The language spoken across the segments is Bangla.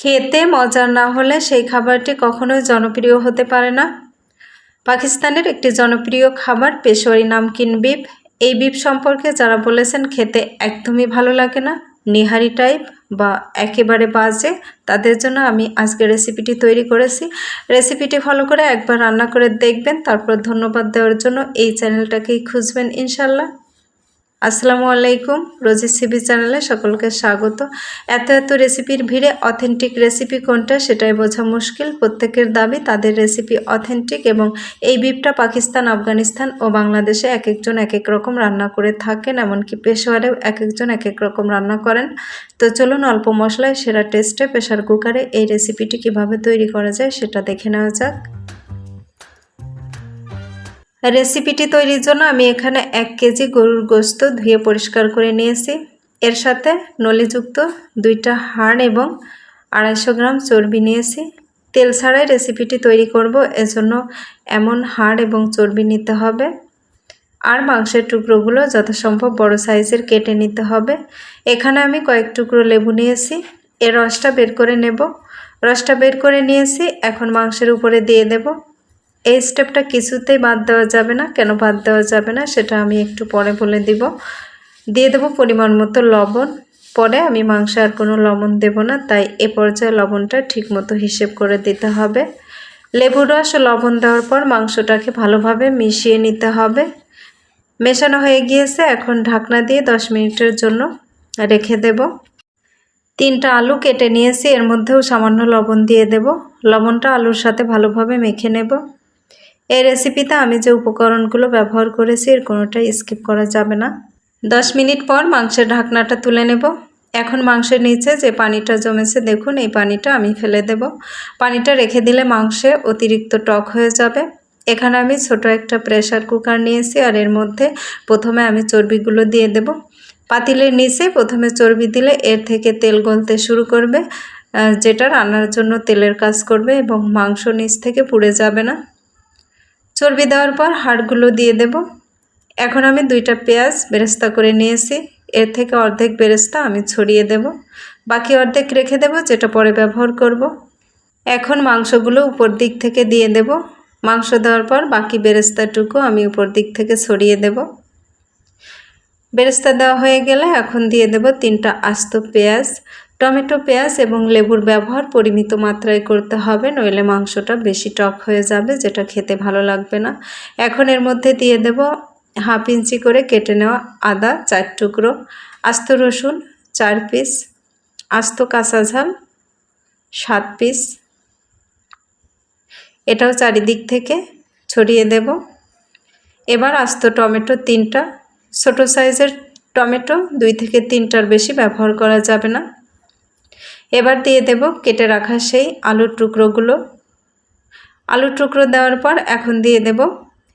খেতে মজার না হলে সেই খাবারটি কখনোই জনপ্রিয় হতে পারে না। পাকিস্তানের একটি জনপ্রিয় খাবার পেশোয়ারি নামকিন বিপ এই বিপ সম্পর্কে যারা বলেছেন, খেতে একদমই ভালো লাগে না। নিহারি টাইপ বা একেবারে বাজে, তাদের জন্য আমি আজকে রেসিপিটি তৈরি করেছি। রেসিপিটি ফলো করে একবার রান্না করে দেখবেন, তারপর ধন্যবাদ দেওয়ার জন্য এই চ্যানেলটাকেই খুঁজবেন, ইনশাল্লাহ। আসসালামু আলাইকুম, রোজি সিবি চ্যানেলে সকলকে স্বাগত। এত এত রেসিপির ভিড়ে অথেন্টিক রেসিপি কোনটা সেটাই বোঝা মুশকিল। প্রত্যেকের দাবি তাদের রেসিপি অথেন্টিক এবং এই বিপটা পাকিস্তান, আফগানিস্তান ও বাংলাদেশে এক একজন এক এক রকম রান্না করে থাকেন, এমনকি পেশোয়ারেও এক একজন এক এক রকম রান্না করেন। তো চলুন অল্প মশলায় সেরা টেস্টে প্রেশার কুকারে এই রেসিপিটি কীভাবে তৈরি করা যায় সেটা দেখে নেওয়া যাক। রেসিপিটি তৈরির জন্য আমি এখানে এক কেজি গরুর গোস্ত ধুয়ে পরিষ্কার করে নিয়েছি। এর সাথে নলিযুক্ত দুইটা হাড় এবং আড়াইশো গ্রাম চর্বি নিয়েছি। তেল ছাড়াই রেসিপিটি তৈরি করব, এজন্য এমন হাড় এবং চর্বি নিতে হবে। আর মাংসের টুকরোগুলো যথাসম্ভব বড় সাইজের কেটে নিতে হবে। এখানে আমি কয়েক টুকরো লেবু নিয়েছি, এর রসটা বের করে নেব। রসটা বের করে নিয়েছি, এখন মাংসের উপরে দিয়ে দেবো। এই স্টেপটা কিছুতেই বাদ দেওয়া যাবে না। কেন বাদ দেওয়া যাবে না সেটা আমি একটু পরে বলে দিব। দিয়ে দেবো পরিমাণ মতো লবণ। পরে আমি মাংসে আর কোনো লবণ দেব না, তাই এ পর্যায়ে লবণটা ঠিকমতো হিসেব করে দিতে হবে। লেবুর রস লবণ দেওয়ার পর মাংসটাকে ভালোভাবে মিশিয়ে নিতে হবে। মেশানো হয়ে গিয়েছে, এখন ঢাকনা দিয়ে দশ মিনিটের জন্য রেখে দেব। তিনটা আলু কেটে নিয়েছি, এর মধ্যেও সামান্য লবণ দিয়ে দেব। লবণটা আলুর সাথে ভালোভাবে মেখে নেব। এই রেসিপিতে আমি যে উপকরণগুলো ব্যবহার করেছি, এর কোনোটাই স্কিপ করা যাবে না। দশ মিনিট পর মাংসের ঢাকনাটা তুলে নেব। এখন মাংসের নিচে যে পানিটা জমেছে, দেখুন, এই পানিটা আমি ফেলে দেব। পানিটা রেখে দিলে মাংসে অতিরিক্ত টক হয়ে যাবে। এখানে আমি ছোট একটা প্রেশার কুকার নিয়েছি, আর এর মধ্যে প্রথমে আমি চর্বিগুলো দিয়ে দেব। পাতিলের নিচে প্রথমে চর্বি দিলে এর থেকে তেল গলতে শুরু করবে যেটা রান্নার জন্য তেলের কাজ করবে এবং মাংস নিচ থেকে পুড়ে যাবে না। চর্বি দেওয়ার পর হাড়গুলো দিয়ে দেব। এখন আমি দুইটা পেঁয়াজ বেরেস্তা করে নিয়েছি। এর থেকে অর্ধেক বেরেস্তা আমি ছড়িয়ে দেব। বাকি অর্ধেক রেখে দেব, যেটা পরে ব্যবহার করব। এখন মাংসগুলো উপর দিক থেকে দিয়ে দেব। মাংস দেওয়ার পর বাকি বেরেস্তাটুকু আমি উপর দিক থেকে ছড়িয়ে দেব। বেরেস্তা দেওয়া হয়ে গেলে এখন দিয়ে দেব তিনটা আস্ত পেঁয়াজ। টমেটো, পেঁয়াজ এবং লেবুর ব্যবহার পরিমিত মাত্রায় করতে হবে, নইলে মাংসটা বেশি টক হয়ে যাবে, যেটা খেতে ভালো লাগবে না। এখন এর মধ্যে দিয়ে দেব হাফ ইঞ্চি করে কেটে নেওয়া আদা, চার টুকরো, আস্ত রসুন, চার পিস, আস্ত কাঁচা ঝাল, সাত পিস। এটাও চারিদিক থেকে ছড়িয়ে দেব। এবার আস্ত টমেটো তিনটা, ছোটো সাইজের টমেটো দুই থেকে তিনটার বেশি ব্যবহার করা যাবে না। এবার দিয়ে দেব কেটে রাখা সেই আলুর টুকরোগুলো। আলুর টুকরো দেওয়ার পর এখন দিয়ে দেব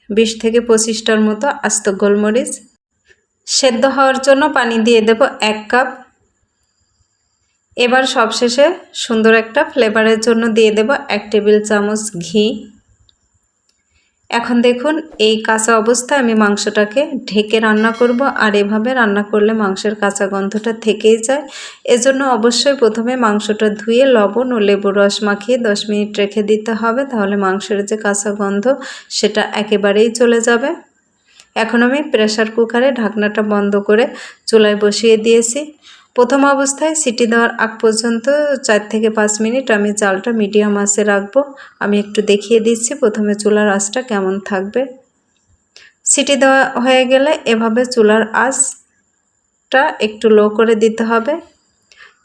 বিশ থেকে পঁচিশটার মতো আস্ত গোলমরিচ। সেদ্ধ হওয়ার জন্য পানি দিয়ে দেব এক কাপ। এবার সবশেষে সুন্দর একটা ফ্লেভারের জন্য দিয়ে দেব এক টেবিল চামচ ঘি। এখন দেখুন, এই কাঁচা অবস্থায় আমি মাংসটাকে ঢেকে রান্না করব আর এভাবে রান্না করলে মাংসের কাঁচা গন্ধটা থেকেই যায়। এজন্য অবশ্যই প্রথমে মাংসটা ধুয়ে লবণ ও লেবু রস মাখিয়ে দশ মিনিট রেখে দিতে হবে, তাহলে মাংসের যে কাঁচা গন্ধ সেটা একেবারেই চলে যাবে। এখন আমি প্রেশার কুকারে ঢাকনাটা বন্ধ করে চুলায় বসিয়ে দিয়েছি। প্রথম অবস্থায় সিটি দেওয়ার আগ পর্যন্ত চার থেকে পাঁচ মিনিট আমি চালটা মিডিয়াম আঁচে রাখব। আমি একটু দেখিয়ে দিচ্ছি প্রথমে চুলার আঁচটা কেমন থাকবে। সিটি দেওয়া হয়ে গেলে এভাবে চুলার আঁচটা একটু লো করে দিতে হবে।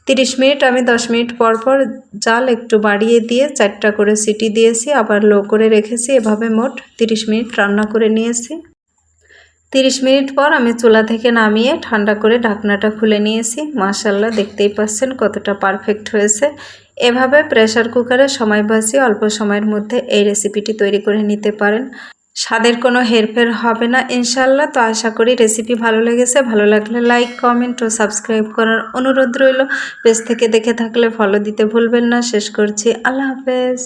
তিরিশ মিনিট আমি দশ মিনিট পর পর জাল একটু বাড়িয়ে দিয়ে চারটা করে সিটি দিয়েছি, আবার লো করে রেখেছি। এভাবে মোট তিরিশ মিনিট রান্না করে নিয়েছি। তিরিশ মিনিট পর আমি চুলা থেকে নামিয়ে ঠান্ডা করে ঢাকনাটা খুলে নিয়েছি। মাশাল্লাহ দেখতেই পাচ্ছেন কতটা পারফেক্ট হয়েছে। এভাবে প্রেশার কুকারে সময় বাঁচিয়ে অল্প সময়ের মধ্যে এই রেসিপিটি তৈরি করে নিতে পারেন। স্বাদের কোনো হেরফের হবে না ইনশাল্লাহ তো আশা করি রেসিপি ভালো লেগেছে। ভালো লাগলে লাইক কমেন্ট ও সাবস্ক্রাইব করার অনুরোধ রইল। পেজ থেকে দেখে থাকলে ফলো দিতে ভুলবেন না। শেষ করছি। আল্লাহ হাফেজ।